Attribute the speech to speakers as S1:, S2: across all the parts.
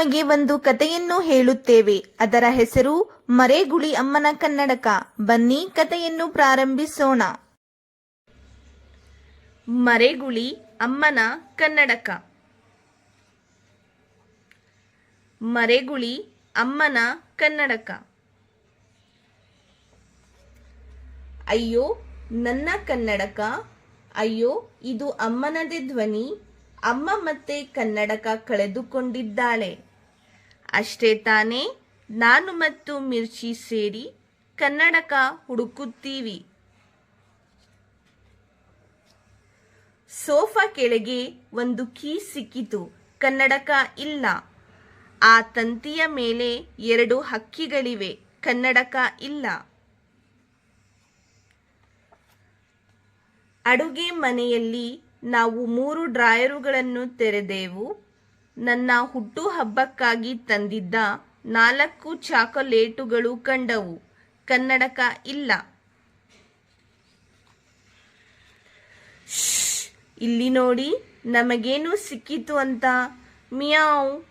S1: ನಿಮಗೆ ಒಂದು ಕಥೆಯನ್ನು ಹೇಳುತ್ತೇವೆ. ಅದರ ಹೆಸರು ಮರೆಗುಳಿ ಅಮ್ಮನ ಕನ್ನಡಕ. ಬನ್ನಿ ಕಥೆಯನ್ನು ಪ್ರಾರಂಭಿಸೋಣ. ಮರೆಗುಳಿ ಅಮ್ಮನ ಕನ್ನಡಕ. ಮರೆಗುಳಿ ಅಮ್ಮನ ಕನ್ನಡಕ. ಅಯ್ಯೋ, ನನ್ನ ಕನ್ನಡಕ. ಅಯ್ಯೋ, ಇದು ಅಮ್ಮನದೇ ಧ್ವನಿ. ಅಮ್ಮ ಮತ್ತೆ ಕನ್ನಡಕ ಕಳೆದುಕೊಂಡಿದ್ದಾಳೆ. ಅಷ್ಟೇ ತಾನೇ ನಾನು ಮತ್ತು ಮಿರ್ಚಿ ಸೇರಿ ಕನ್ನಡಕ ಹುಡುಕುತ್ತೀವಿ. ಸೋಫಾ ಕೆಳಗೆ ಒಂದು ಕೀ ಸಿಕ್ಕಿತು, ಕನ್ನಡಕ ಇಲ್ಲ. ಆ ತಂತಿಯ ಮೇಲೆ ಎರಡು ಹಕ್ಕಿಗಳಿವೆ, ಕನ್ನಡಕ ಇಲ್ಲ. ಅಡುಗೆ ಮನೆಯಲ್ಲಿ ನಾವು ಮೂರು ಡ್ರಾಯರುಗಳನ್ನು ತೆರೆದೆವು. ನನ್ನ ಹುಟ್ಟುಹಬ್ಬಕ್ಕಾಗಿ ತಂದಿದ್ದ ನಾಲ್ಕು ಚಾಕೊಲೇಟುಗಳು ಕಂಡವು. ಕನ್ನಡಕ ಇಲ್ಲ. ಇಲ್ಲಿ ನೋಡಿ, ನಮಗೇನು ಸಿಕ್ಕಿತು ಅಂತ? ಮಿಯಾವ್.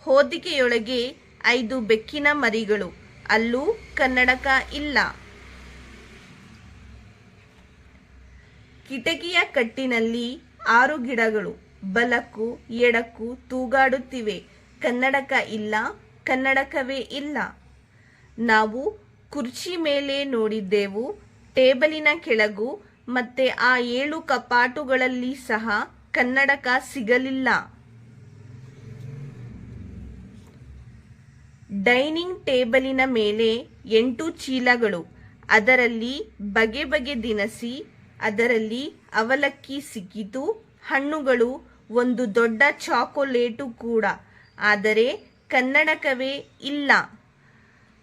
S1: ಹೋದಿಕೆಯೊಳಗೆ ಐದು ಬೆಕ್ಕಿನ ಮರಿಗಳು. ಅಲ್ಲೂ ಕನ್ನಡಕ ಇಲ್ಲ. ಕಿಟಕಿಯ ಕಟ್ಟಿನಲ್ಲಿ ಆರು ಗಿಡಗಳು. ಬಲಕ್ಕೂ ಎಡಕ್ಕೂ ತೂಗಾಡುತ್ತಿವೆ. ಕನ್ನಡಕ ಇಲ್ಲ, ಕನ್ನಡಕವೇ ಇಲ್ಲ. ನಾವು ಕುರ್ಚಿ ಮೇಲೆ ನೋಡಿದ್ದೆವು, ಟೇಬಲಿನ ಕೆಳಗು ಮತ್ತೆ ಆ ಏಳು ಕಪಾಟುಗಳಲ್ಲಿ ಸಹ ಕನ್ನಡಕ ಸಿಗಲಿಲ್ಲ. ಡೈನಿಂಗ್ ಟೇಬಲಿನ ಮೇಲೆ ಎಂಟು ಚೀಲಗಳು, ಅದರಲ್ಲಿ ಬಗೆ ಬಗೆ ದಿನಸಿ, ಅದರಲ್ಲಿ ಅವಲಕ್ಕಿ ಸಿಕ್ಕಿತು, ಹಣ್ಣುಗಳು ಒಂದು ದೊಡ್ಡ ಚಾಕೊಲೇಟು ಕೂಡ. ಆದರೆ ಕನ್ನಡಕವೇ ಇಲ್ಲ.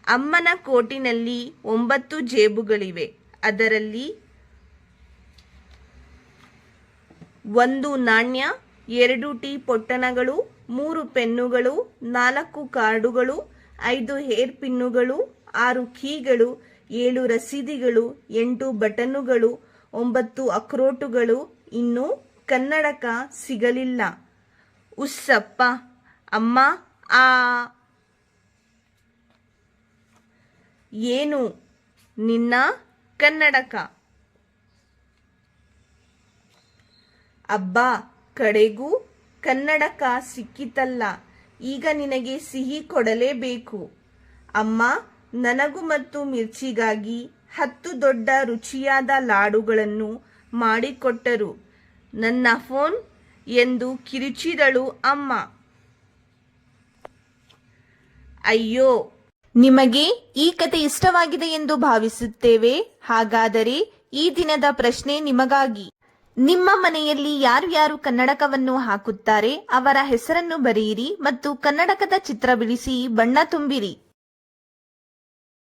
S1: ಅಮ್ಮನ ಕೋಟಿನಲ್ಲಿ ಒಂಬತ್ತು ಜೇಬುಗಳಿವೆ. ಅದರಲ್ಲಿ ಒಂದು ನಾಣ್ಯ, ಎರಡು ಟೀ ಪೊಟ್ಟಣಗಳು, ಮೂರು ಪೆನ್ನುಗಳು, ನಾಲ್ಕು ಕಾರ್ಡುಗಳು, ಐದು ಹೇರ್ ಪಿನ್ನುಗಳು, ಆರು ಕೀಗಳು, ಏಳು ರಸೀದಿಗಳು, ಎಂಟು ಬಟನುಗಳು, ಒಂಬತ್ತು ಅಕ್ರೋಟುಗಳು ಇನ್ನು ಕನ್ನಡಕ ಸಿಗಲಿಲ್ಲ. ಉಸ್ಸಪ್ಪ, ಅಮ್ಮ, ಆ. ಏನು? ನಿನ್ನ ಕನ್ನಡಕ. ಅಬ್ಬಾ, ಕಡೆಗೂ ಕನ್ನಡಕ ಸಿಕ್ಕಿತಲ್ಲ. ಈಗ ನಿನಗೆ ಸಿಹಿ ಕೊಡಲೇಬೇಕು. ಅಮ್ಮ, ನನಗೂ ಮತ್ತು ಮಿರ್ಚಿಗಾಗಿ ಹತ್ತು ದೊಡ್ಡ ರುಚಿಯಾದ ಲಾಡುಗಳನ್ನು ಮಾಡಿಕೊಟ್ಟರು. ನನ್ನ ಫೋನ್ ಎಂದು ಕಿರುಚಿದಳು ಅಮ್ಮ. ಅಯ್ಯೋ, ನಿಮಗೆ ಈ ಕತೆ ಇಷ್ಟವಾಗಿದೆ ಎಂದು ಭಾವಿಸುತ್ತೇವೆ. ಹಾಗಾದರೆ ಈ ದಿನದ ಪ್ರಶ್ನೆ ನಿಮಗಾಗಿ. ನಿಮ್ಮ ಮನೆಯಲ್ಲಿ ಯಾರು ಯಾರು ಕನ್ನಡಕವನ್ನು ಹಾಕುತ್ತಾರೆ, ಅವರ ಹೆಸರನ್ನು ಬರೆಯಿರಿ ಮತ್ತು ಕನ್ನಡಕದ ಚಿತ್ರ ಬಿಡಿಸಿ ಬಣ್ಣ ತುಂಬಿರಿ.